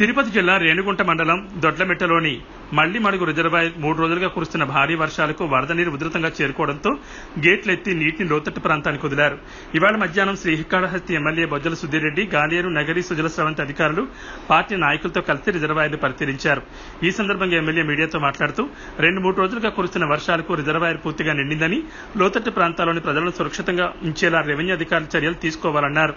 తిరుపతి జిల్లా రేణుగుంట మండలం దొడ్లమిట్టలోని మళ్ళిమడుగు రిజర్వాయర్ మూడు రోజులుగా కురుస్తున్న భారీ వర్షాలకు వరద నీరు ఉధృతంగా చేరుకోవడంతో గేట్లు ఎత్తి నీటిని లోతట్టు ప్రాంతానికి వదిలారు. ఇవాళ మధ్యాహ్నం శ్రీకాళహస్తి ఎమ్మెల్యే బొజ్జల సుధీరెడ్డి గాలేరు నగరి సుజల స్రవంతి అధికారులు పార్టీ నాయకులతో కలిసి రిజర్వాయర్ను పరిశీలించారు. ఈ సందర్భంగా ఎమ్మెల్యే మీడియాతో మాట్లాడుతూ రెండు మూడు రోజులుగా కురుస్తున్న వర్షాలకు రిజర్వాయర్ పూర్తిగా నిండిందని లోతట్టు ప్రాంతాల్లోని ప్రజలను సురక్షితంగా ఉంచేలా రెవెన్యూ అధికారులు చర్యలు తీసుకోవాలన్నారు.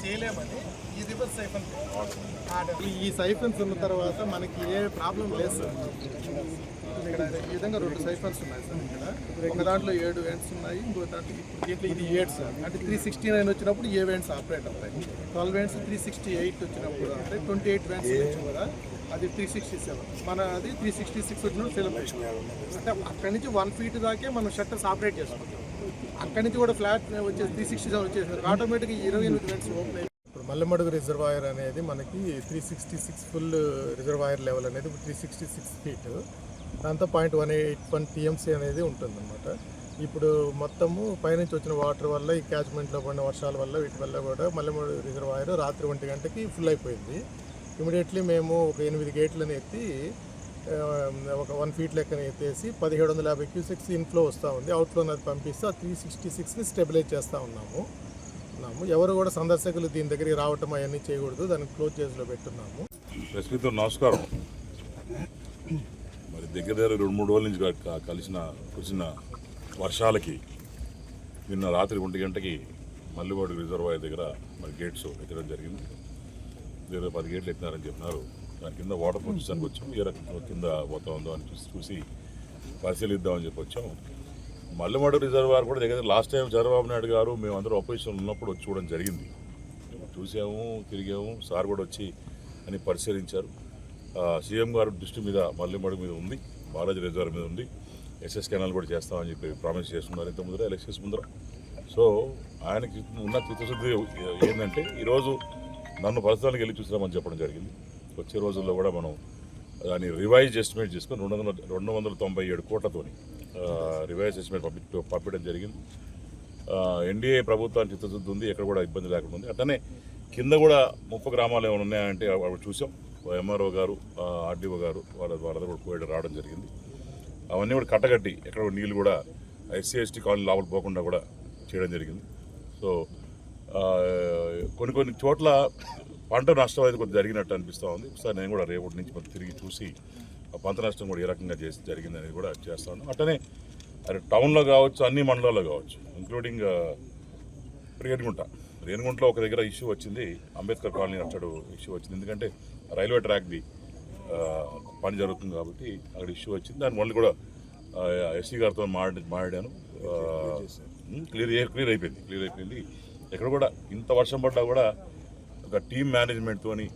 చేయలేమని ఈ రివర్స్ సైఫన్ ఈ- సైఫన్స్ ఉన్న తర్వాత మనకి ఏ ప్రాబ్లం లేదు సార్. ఇక్కడ ఈ విధంగా రెండు సైఫన్స్ ఉన్నాయి సార్ ఇక్కడ. ఒక దాంట్లో ఏడు వెంట్స్ ఉన్నాయి ఇంకో దాంట్లో దీంట్లో ఇది ఏడు సార్. అంటే త్రీ సిక్స్టీ నైన్ వచ్చినప్పుడు ఏ వెంట్స్ ఆపరేట్ అవుతాయి? Twelve vents three sixty eight వచ్చినప్పుడు అంటే ట్వంటీ ఎయిట్ వెంట్స్ కూడా అది త్రీ సిక్స్టీ సెవెన్ మన అది త్రీ సిక్స్టీ సిక్స్ వచ్చినప్పుడు సెలబ్రేషన్ అంటే అక్కడి నుంచి వన్ ఫీట్ దాకే మనం షట్టర్స్ ఆపరేట్ చేసుకుంటాం. అక్కడి నుంచి కూడా ఫ్లాట్ వచ్చేసి త్రీ సిక్స్టీ సెవెన్ వచ్చేసి ఆటోమేటిక్గా ఇరవై ఎనిమిది వెంట్స్ ఓపెన్ అయిపోయి ఇప్పుడు మల్లెమడుగు రిజర్వాయర్ అనేది మనకి three sixty six full reservoir level అనేది త్రీ సిక్స్టీ సిక్స్ ఫీట్ దాంతో point one eight one TMC అనేది ఉంటుందన్నమాట. ఇప్పుడు మొత్తము పైనుంచి వచ్చిన వాటర్ వల్ల ఈ క్యాచ్మెంట్లో పడిన వర్షాల వల్ల వీటి వల్ల కూడా మల్లెమడుగు రిజర్వాయర్ రాత్రి ఒంటి గంటకి ఫుల్ అయిపోయింది. ఇమీడియట్లీ మేము ఒక ఎనిమిది గేట్లను ఎత్తి ఒక వన్ ఫీట్ లెక్కన ఎత్తేసి పదిహేడు వందల యాభై క్యూసెక్స్ ఇన్ఫ్లో వస్తూ ఉంది. అవుట్ఫ్లో అది పంపిస్తే ఆ త్రీ సిక్స్టీ సిక్స్ని స్టెబిలైజ్ చేస్తూ ఉన్నాము. ఉన్నాము. ఎవరు కూడా సందర్శకులు దీని దగ్గరికి రావటం అవన్నీ చేయకూడదు. దాన్ని క్లోజ్ చేసిలో పెట్టున్నాము. ప్రెస్ నమస్కారం. మరి దగ్గర దగ్గర రెండు మూడు రోజుల నుంచి కలిసిన కురిసిన వర్షాలకి నిన్న రాత్రి ఒంటి గంటకి మల్లివాడు రిజర్వాయర్ దగ్గర మరి గేట్స్ ఎత్తడం జరిగింది. ఇరవై పది గేట్లు ఎత్తినారని చెప్పినారు. దాని కింద వాటర్ ఫ్లో వచ్చాం. ఏ రకంగా కింద పోతా ఉందో అని చూసి చూసి పరిశీలిద్దామని చెప్పి వచ్చాం. మల్లెమడు రిజర్వాయర్ కూడా దగ్గర లాస్ట్ టైం చంద్రబాబు నాయుడు గారు మేమందరూ ఆపరేషన్ ఉన్నప్పుడు వచ్చి చూడడం జరిగింది. చూసాము తిరిగాము. సార్ కూడా వచ్చి అని పరిశీలించారు. సీఎం గారు దృష్టి మీద మల్లెమడుగు మీద ఉంది. బాలాజీ రిజర్వ్ మీద ఉంది. ఎస్ఎస్ కెనాల్ కూడా చేస్తామని చెప్పి ప్రామిస్ చేస్తున్నారు ఇంత ముందర ఎలక్షన్స్ ముందర. సో ఆయనకి ఉన్న చిత్తశుద్ధి ఏంటంటే ఈరోజు నన్ను పరిసరాలకు వెళ్ళి చూసినామని చెప్పడం జరిగింది. వచ్చే రోజుల్లో కూడా మనం దాన్ని రివైజ్ ఎస్టిమేట్ చేసుకొని రెండు వందల రెండు వందల తొంభై ఏడు కోట్లతోని రివైజ్ ఎస్టిమేట్ పంపి పంపించడం జరిగింది. ఎన్డీఏ ప్రభుత్వానికి చిత్తశుద్ధి ఉంది ఎక్కడ కూడా ఇబ్బంది లేకుండా ఉంది. అట్లనే కింద కూడా ముప్పై గ్రామాలు ఏమైనా ఉన్నాయంటే అవి చూసాం. ఎంఆర్ఓ గారు ఆర్డీఓ గారు వాళ్ళ వాళ్ళ కూడా కోయడం రావడం జరిగింది. అవన్నీ కూడా కట్టగట్టి ఎక్కడ నీళ్ళు కూడా ఎస్సీ ఎస్టీ కాలనీ లోపల పోకుండా కూడా చేయడం జరిగింది. సో కొన్ని కొన్ని చోట్ల పంట నష్టం అయితే కొంచెం జరిగినట్టు అనిపిస్తూ ఉంది. ఒకసారి నేను కూడా రేపటి నుంచి కొంచెం తిరిగి చూసి ఆ పంట నష్టం కూడా ఏ రకంగా చేసి జరిగింది అనేది కూడా చేస్తాను అట్లనే అది టౌన్లో కావచ్చు అన్ని మండలాల్లో కావచ్చు ఇంక్లూడింగ్ రేణిగుంట. రేణిగుంటలో ఒక దగ్గర ఇష్యూ వచ్చింది. అంబేద్కర్ కాలనీ అచ్చడు ఇష్యూ వచ్చింది. ఎందుకంటే రైల్వే ట్రాక్ది పని జరుగుతుంది కాబట్టి అక్కడ ఇష్యూ వచ్చింది. దాని వల్ల కూడా ఎస్సీ గారితో మాట్లాడి మాట్లాడాను. క్లియర్ క్లియర్ అయిపోయింది క్లియర్ అయిపోయింది. ఎక్కడ కూడా ఇంత వర్షం పడ్డా కూడా ఒక టీం మేనేజ్మెంట్తోని